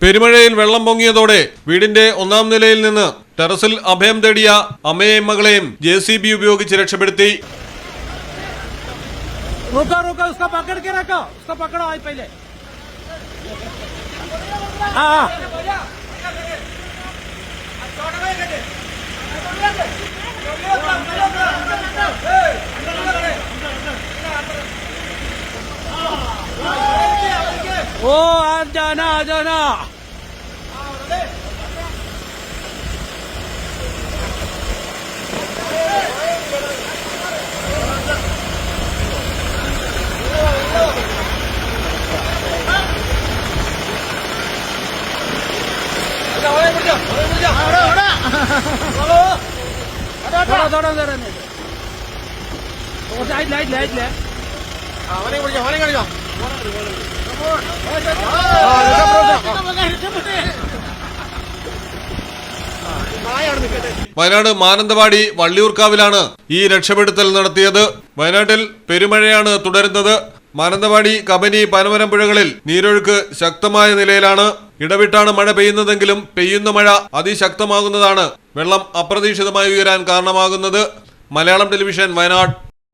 പെരുമഴയിൽ വെള്ളം പൊങ്ങിയതോടെ വീടിന്റെ ഒന്നാം നിലയിൽ നിന്ന് ടെറസിൽ അഭയം തേടിയ അമ്മയെയും മകളെയും ജെ സി ബി ഉപയോഗിച്ച് രക്ഷപ്പെടുത്തി. रुको ઓ આ જાના આ જાના അവനെ കുറിച്ചോ അവനെ കാണിച്ചോ വയനാട് മാനന്തവാടി വള്ളിയൂർക്കാവിലാണ് ഈ രക്ഷപ്പെടുത്തൽ നടത്തിയത്. വയനാട്ടിൽ പെരുമഴയാണ് തുടരുന്നത്. മാനന്തവാടി കബനി പനമരം പുഴകളിൽ നീരൊഴുക്ക് ശക്തമായ നിലയിലാണ്. ഇടവിട്ടാണ് മഴ പെയ്യുന്നതെങ്കിലും പെയ്യുന്ന മഴ അതിശക്തമാകുന്നതാണ് വെള്ളം അപ്രതീക്ഷിതമായി ഉയരാൻ കാരണമാകുന്നത്. മലയാളം ടെലിവിഷൻ വയനാട്.